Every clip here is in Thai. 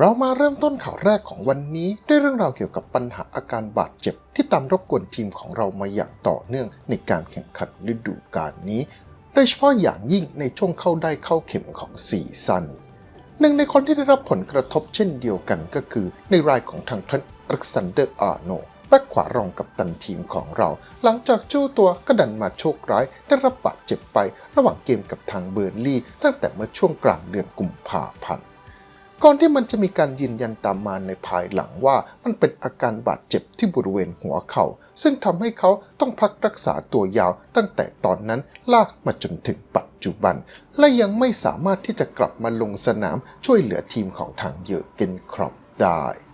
เรามาเริ่มต้นข่าวแรกของวันนี้ด้วยเรื่องราวเกี่ยวกับปัญหาอาการบาดเจ็บ ที่ตามรบกวนทีมของเรามาอย่างต่อเนื่องในการแข่งขันฤดูกาลนี้ โดยเฉพาะอย่างยิ่งในช่วงเข้าได้เข้าเข็มของซีซั่นหนึ่งในคนที่ได้รับผลกระทบเช่นเดียวกันก็คือในรายของทางทรนอเล็กซานเดอร์อาร์โนแบ็คขวารองกับตันทีมของเรา หลังจากเจ้าตัวก็ดันมาโชคร้าย ได้รับบาดเจ็บไประหว่างเกมกับทางเบอร์ลี่ ตั้งแต่เมื่อช่วงกลางเดือนกุมภาพันธ์ ก่อนที่มันจะมีการยืนยันตามมาในภายหลังว่ามันเป็นอาการบาดเจ็บที่บริเวณหัวเขา่าซึ่งทำให้เขาต้องพักรักษาตัวยาวตั้งแต่ตอนนั้นลากมาจนถึงปัจจุบัน และยังไม่สามารถที่จะกลับมาลงสนามช่วยเหลือทีมของทางเยอร์เกนครอปได้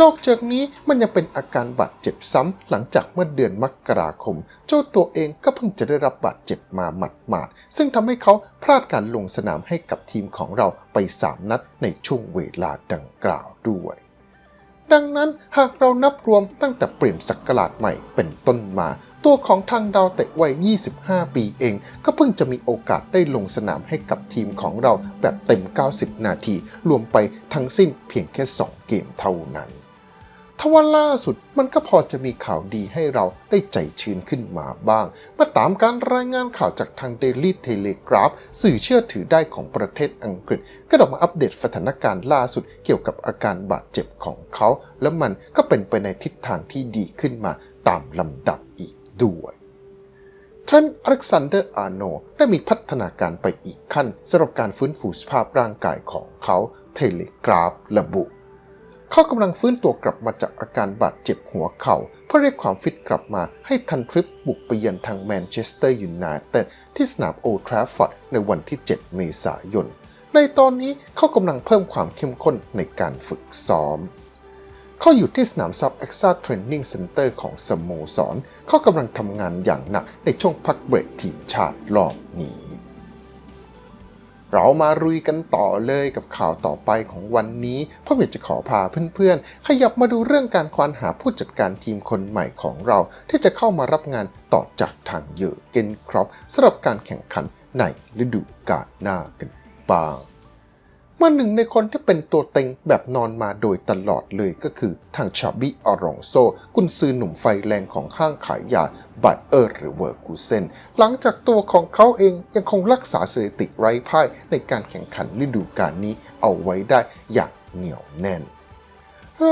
นอกจากนี้มันยังเป็นอาการบาดเจ็บซ้ำหลังจากเมื่อเดือนมกราคม เจ้าตัวเองก็เพิ่งจะได้รับบาดเจ็บมาหมาดๆ ซึ่งทำให้เขาพลาดการลงสนามให้กับทีมของเราไป 3 นัดในช่วงเวลาดังกล่าวด้วยดังนั้นหากเรานับรวมตั้งแต่เปลี่ยนศักราชใหม่เป็นต้นมา ตัวของทางดาวเตะวัย 25 ปีเอง ก็เพิ่งจะมีโอกาสได้ลงสนามให้กับทีมของเราแบบเต็ม 90 นาที รวมไปทั้งสิ้นเพียงแค่ 2 เกมเท่านั้น ทว่าล่าสุดมันก็พอจะมีข่าวดีให้เราได้ใจชื้นขึ้นมาบ้าง มาตามการรายงานข่าวจากทาง Daily Telegraph สื่อเชื่อถือได้ของประเทศอังกฤษ ก็ออกมาอัปเดตสถานการณ์ล่าสุดเกี่ยวกับอาการบาดเจ็บของเขา และมันก็เป็นไปในทิศทางที่ดีขึ้นมาตามลำดับอีกด้วยท่านอเล็กซานเดอร์อาร์โนได้มีพัฒนาการไปอีกขั้นสำหรับการฟื้นฟูสภาพร่างกายของเขา เทเลกราฟระบุ เขากำลังฟื้นตัวกลับมาจากอาการบาดเจ็บหัวเข่าเพื่อเรียกความฟิตกลับมาให้ทันทริปบุกไปเยือนทางแมนเชสเตอร์ยูไนเต็ดที่สนามโอทราฟฟอร์ดในวันที่ 7 เมษายน ในตอนนี้เขากำลังเพิ่มความเข้มข้นในการฝึกซ้อม เขาอยู่ที่สนามซับเอ็กซ่าเทรนนิ่งเซ็นเตอร์ของสโมสร เขากำลังทำงานอย่างหนักในช่วงพักเบรกทีมชาติรอบนี้ เรามารุยกันต่อเลยกับข่าวต่อไปของวันนี้เพราะอยากจะขอพาเพื่อนๆ ขยับมาดูเรื่องการควานหาผู้จัดการทีมคนใหม่ของเรา ที่จะเข้ามารับงานต่อจากทางเยอเกนครอปสำหรับการแข่งขันในฤดูกาลหน้ากันบ้าง มื่อหนึ่งในคนที่เป็นตัวเต็งแบบนอนมาโดยตลอดเลยก็คือทางชาบิอารองโซ กุนซือหนุ่มไฟแรงของห้างขายยาบัตเออร์หรือเวอร์คูเซนหลังจากตัวของเขาเองยังคงรักษาสถิติไร้พ่ายในการแข่งขันฤดูกาลนี้เอาไว้ได้อย่างเหนียวแน่น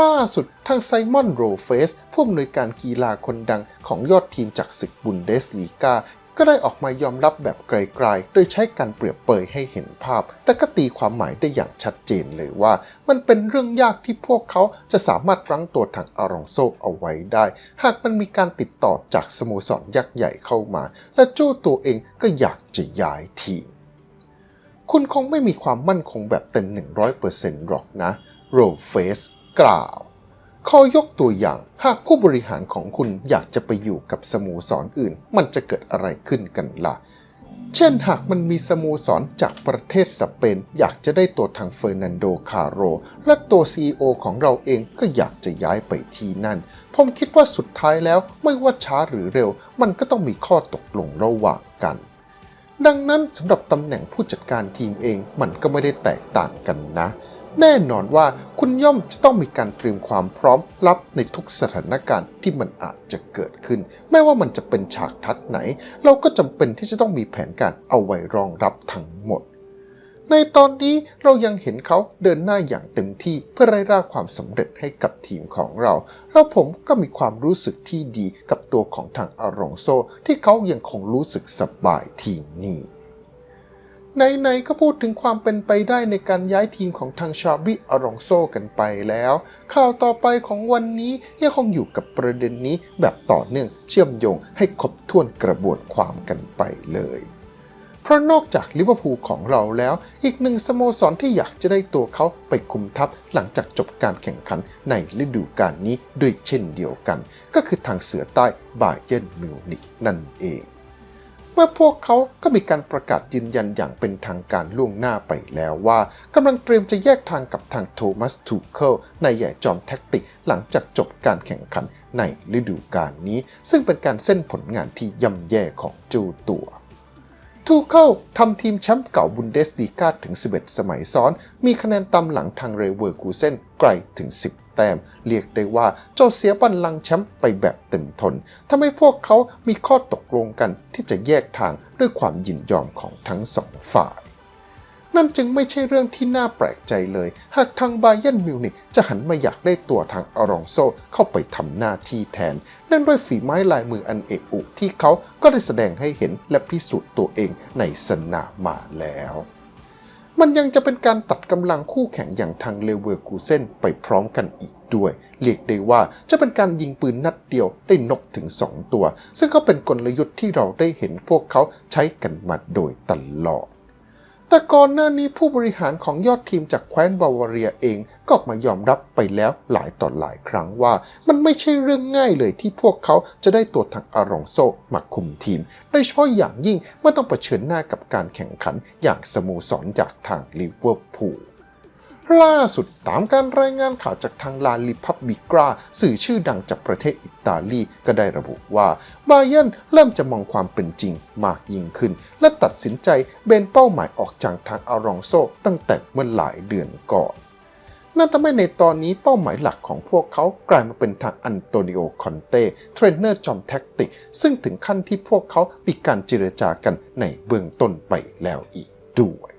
ล่าสุดทางไซมอนโรเฟสผู้อำนวยการกีฬาคนดังของยอดทีมจากศึกบุนเดสลีกา ก็ได้ออกมายอมรับแบบไกลๆ โดยใช้การเปรียบเปรยให้เห็นภาพ แต่ก็ตีความหมายได้อย่างชัดเจนเลยว่า มันเป็นเรื่องยากที่พวกเขาจะสามารถรั้งตัวทางอารองโซเอาไว้ได้ หากมันมีการติดต่อจากสโมสรยักษ์ใหญ่เข้ามา และโจ้ตัวเองก็อยากจะย้ายทีม คุณคงไม่มีความมั่นคงแบบเต็ม 100%หรอกนะ โรเฟสกล่าว ขอยกตัวอย่าง หากผู้บริหารของคุณอยากจะไปอยู่กับสโมสรออื่น มันจะเกิดอะไรขึ้นกันล่ะ เช่นหากมันมีสโมสรจากประเทศสเปน อยากจะได้ตัวทางเฟอร์นันโด คาโร และตัว CEO ของเราเองก็อยากจะย้ายไปที่นั่น ผมคิดว่าสุดท้ายแล้วไม่ว่าช้าหรือเร็ว มันก็ต้องมีข้อตกลงระหว่างกันดังนั้นสำหรับตำแหน่งผู้จัดการทีมเองมันก็ไม่ได้แตกต่างกันนะ แน่นอนว่าคุณย่อมจะต้องมีการเตรียมความพร้อมรับในทุกสถานการณ์ที่มันอาจจะเกิดขึ้น ไม่ว่ามันจะเป็นฉากทัดไหน เราก็จำเป็นที่จะต้องมีแผนการเอาไว้รองรับทั้งหมด ในตอนนี้เรายังเห็นเขาเดินหน้าอย่างเต็มที่เพื่อไร้ร่าความสำเร็จให้กับทีมของเรา แล้วผมก็มีความรู้สึกที่ดีกับตัวของทางอารองโซที่เขายังคงรู้สึกสบายทีม นี้ในๆก็พูดถึงความเป็นไปได้ในการย้ายทีมของทางชาบิอารองโซกันไปแล้ว ข่าวต่อไปของวันนี้ยังคงอยู่กับประเด็นนี้แบบต่อเนื่องเชื่อมโยงให้ครบถ้วนกระบวนความกันไปเลยเพราะนอกจากลิเวอร์พูลของเราแล้ว อีกหนึ่งสโมสรที่อยากจะได้ตัวเขาไปคุมทัพหลังจากจบการแข่งขันในฤดูกาลนี้ด้วยเช่นเดียวกัน ก็คือทางเสือใต้บาเยิร์นมิวนิกนั่นเอง เมื่อพวกเขาก็มีการประกาศยืนยันอย่างเป็นทางการล่วงหน้าไปแล้วว่ากำลังเตรียมจะแยกทางกับทางโทมัสทูเคิลในใหญ่จอมแท็กติกหลังจากจบการแข่งขันในฤดูกาลนี้ ซึ่งเป็นการเส้นผลงานที่ย่ำแย่ของจูตัว ทูเคิลทำทีมแชมป์เก่าบุนเดสลีกาถึง 11 สมัยซ้อน มีคะแนนตามหลังทางเรเวอร์คูเซนไกลถึง 10 แต้ม เรียกได้ว่าเจ้าเสียบัลลังแชมป์ไปแบบเต็มทนทำให้พวกเขามีข้อตกลงกันที่จะแยกทางด้วยความยินยอมของทั้งสองฝ่าย นั่นจึงไม่ใช่เรื่องที่น่าแปลกใจเลย หากทางบาเยนมิวนิกจะหันมาอยากได้ตัวทางอารองโซเข้าไปทำหน้าที่แทน นั่นด้วยฝีไม้ลายมืออันเอกอุกที่เขาก็ได้แสดงให้เห็นและพิสูจน์ตัวเองในสนามมาแล้วมันยังจะเป็นการตัดกำลังคู่แข่งอย่างทางเลเวอร์คูเซนไปพร้อมกันอีกด้วย เรียกได้ว่าจะเป็นการยิงปืนนัดเดียวได้นกถึง 2 ตัว ซึ่งก็เป็นกลยุทธ์ที่เราได้เห็นพวกเขาใช้กันมาโดยตลอด แต่ก่อนหน้านี้ผู้บริหารของยอดทีมจากแคว้นบาวาเรียเองก็ออกมายอมรับไปแล้วหลายต่อหลายครั้งว่า มันไม่ใช่เรื่องง่ายเลยที่พวกเขาจะได้ตัวทางอารองโซมาคุมทีม โดยเฉพาะอย่างยิ่งเมื่อต้องเผชิญหน้ากับการแข่งขันอย่างสโมสรจากทางลิเวอร์พูล ล่าสุดตามการรายงานข่าวจากทางลาลิพับบิกราสื่อชื่อดังจากประเทศอิตาลีก็ได้ระบุว่าบาเย r n เริ่มจะมองความเป็นจริงมากยิ่งขึ้น และตัดสินใจเบนเป้าหมายออกจากทางอารองโซตั้งแต่เมื่อหลายเดือนก่อนนั่นทำให้ในตอนนี้เป้าหมายหลักของพวกเขากลายมาเป็นทางอันโตนิโอคอนเต้เทรนเนอร์จอมแท็กติก ซึ่งถึงขั้นที่พวกเขามีการเจรจากันในเบื้องต้นไปแล้วอีกด้วย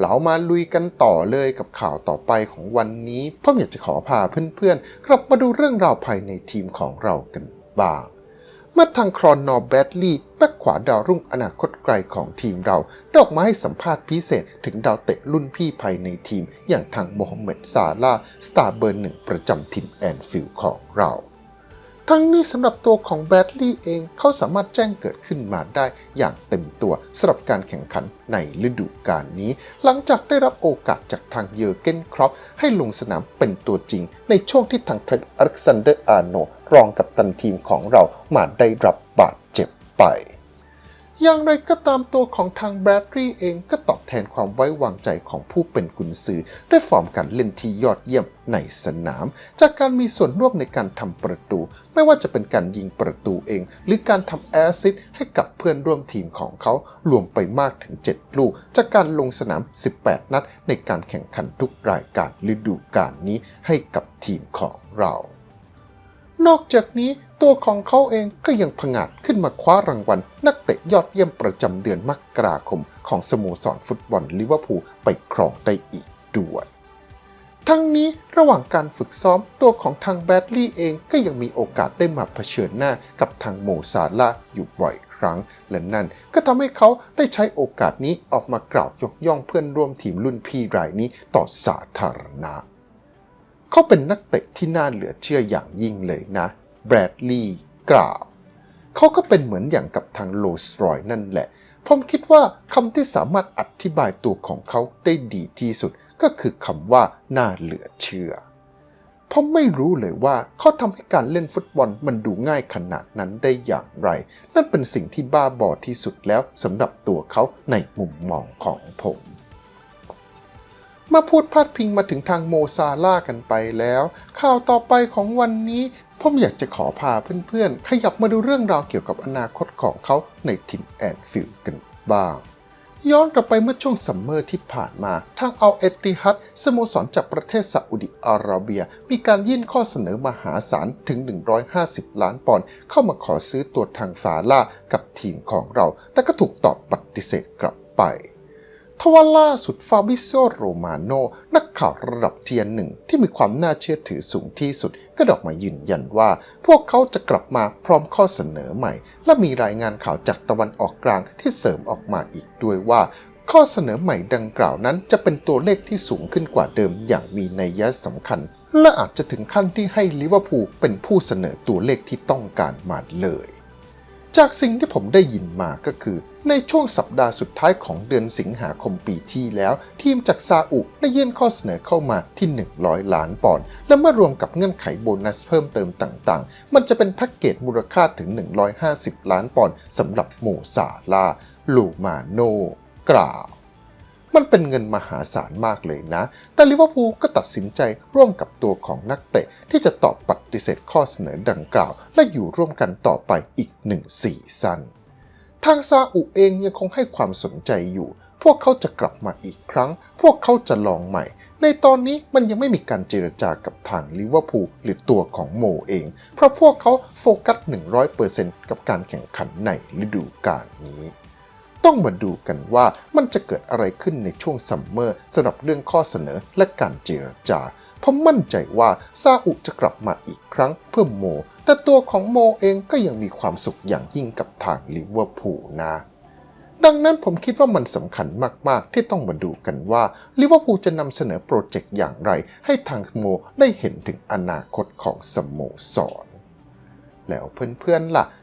เรามาลุยกันต่อเลยกับข่าวต่อไปของวันนี้ผมอยากจะขอพาเพื่อนๆ กลับมาดูเรื่องราวภายในทีมของเรากันบ้างเมื่อทางครอนนอร์แบดลีย์แบ็กขวาดาวรุ่งอนาคตไกลของทีมเราได้ออกมาให้สัมภาษณ์พิเศษถึงดาวเตะรุ่นพี่ภายในทีม อย่างทางโมฮัมเหม็ดซาลาสตาร์เบอร์หนึ่งประจำทีมแอนฟิลด์ของเรา ทั้งนี้สำหรับตัวของแบดลี่เองเขาสามารถแจ้งเกิดขึ้นมาได้อย่างเต็มตัวสำหรับการแข่งขันในฤดูกาลนี้ หลังจากได้รับโอกาสจากทางเยอร์เกนครอปให้ลงสนามเป็นตัวจริง ในช่วงที่ทางเทรนต์อเล็กซานเดอร์อาร์โนรองกับตันทีมของเรามาได้รับบาดเจ็บไป อย่างไรก็ตามตัวของทางแบรดลีย์เองก็ตอบแทนความไว้วางใจของผู้เป็นกุนซือด้วยฟอร์มการเล่นที่ยอดเยี่ยมในสนาม จากการมีส่วนร่วมในการทำประตู ไม่ว่าจะเป็นการยิงประตูเอง หรือการทำแอสซิสต์ให้กับเพื่อนร่วมทีมของเขารวมไปมากถึง 7 ลูก จากการลงสนาม 18 นัด ในการแข่งขันทุกรายการฤดูกาลนี้ให้กับทีมของเรา นอกจากนี้ ตัวของเขาเองก็ยังผงาดขึ้นมาคว้ารางวัล นักเตะยอดเยี่ยมประจำเดือนมกราคม ของสโมสรฟุตบอลลิเวอร์พูลไปครองได้อีกด้วยทั้งนี้ระหว่างการฝึกซ้อมตัวของทางแบดลี่เองก็ยังมีโอกาสได้มาเผชิญหน้ากับทางโมซาลาอยู่บ่อยครั้ง และนั่นก็ทำให้เขาได้ใช้โอกาสนี้ออกมากล่าวยกย่องเพื่อนร่วมทีมรุ่นพี่รายนี้ต่อสาธารณะ เขาเป็นนักเตะที่น่าเหลือเชื่ออย่างยิ่งเลยนะ แบรดลีย์กล่าวเขาก็เป็นเหมือนอย่างกับทางโลสรอยนั่นแหละ ผมคิดว่าคำที่สามารถอธิบายตัวของเขาได้ดีที่สุดก็คือคำว่าน่าเหลือเชื่อ ผมไม่รู้เลยว่าเขาทำให้การเล่นฟุตบอลมันดูง่ายขนาดนั้นได้อย่างไร นั่นเป็นสิ่งที่บ้าบอที่สุดแล้วสำหรับตัวเขาในมุมมองของผม มาพูดพาดพิงมาถึงทางโมซาล่าห์กันไปแล้ว ข่าวต่อไปของวันนี้ผมอยากจะขอพาเพื่อนๆ ขยับมาดูเรื่องราวเกี่ยวกับอนาคตของเขาในทีมแอนฟิลกันบ้างย้อนกลับไปเมื่อช่วงซัมเมอร์ที่ผ่านมา ทางอัลเอตติฮัดสโมสรจากประเทศซาอุดิอาระเบีย มีการยื่นข้อเสนอมหาศาลถึง 150 ล้านปอนด์เข้ามาขอซื้อตัวทางฟาล่ากับทีมของเรา แต่ก็ถูกตอบปฏิเสธกลับไป ทว่าล่าสุดฟาบิโซโรมาโนนักข่าวระดับเทียนหนึ่งที่มีความน่าเชื่อถือสูงที่สุด ก็ดออกมายืนยันว่า พวกเขาจะกลับมาพร้อมข้อเสนอใหม่ และมีรายงานข่าวจากตะวันออกกลางที่เสริมออกมาอีกด้วยว่าข้อเสนอใหม่ดังกล่าวนั้นจะเป็นตัวเลขที่สูงขึ้นกว่าเดิมอย่างมีนัยยะสำคัญ และอาจจะถึงขั้นที่ให้ลิเวอร์พูลเป็นผู้เสนอตัวเลขที่ต้องการมาเลย จากสิ่งที่ผมได้ยินมาก็คือ ในช่วงสัปดาห์สุดท้ายของเดือนสิงหาคมปีที่แล้ว ทีมจากซาอุได้ยื่นข้อเสนอเข้ามาที่ 100 ล้านปอนด์และเมื่อรวมกับเงื่อนไขโบนัสเพิ่มเติมต่างๆ มันจะเป็นแพ็กเกจมูลค่าถึง 150 ล้านปอนด์สำหรับโมซาลาลูมาโนกล่าว มันเป็นเงินมหาศาลมากเลยนะ แต่ลิเวอร์พูลก็ตัดสินใจร่วมกับตัวของนักเตะ ที่จะตอบปฏิเสธข้อเสนอดังกล่าว และอยู่ร่วมกันต่อไปอีกหนึ่งซีซั่นทางซาอุเองยังคงให้ความสนใจอยู่ พวกเขาจะกลับมาอีกครั้ง พวกเขาจะลองใหม่ ในตอนนี้มันยังไม่มีการเจรจากับทางลิเวอร์พูลหรือตัวของโมเอง เพราะพวกเขาโฟกัส 100%กับการแข่งขันในฤดูกาลนี้ ต้องมาดูกันว่ามันจะเกิดอะไรขึ้นในช่วงซัมเมอร์สำหรับเรื่องข้อเสนอและการเจรจา เพราะมั่นใจว่าซาอุจะกลับมาอีกครั้งเพื่อโม แต่ตัวของโมเองก็ยังมีความสุขอย่างยิ่งกับทางลิเวอร์พูลนะดังนั้นผมคิดว่ามันสำคัญมากๆ ที่ต้องมาดูกันว่าลิเวอร์พูลจะนำเสนอโปรเจกต์อย่างไร ให้ทางโมได้เห็นถึงอนาคตของสโมสร แล้วเพื่อนๆล่ะ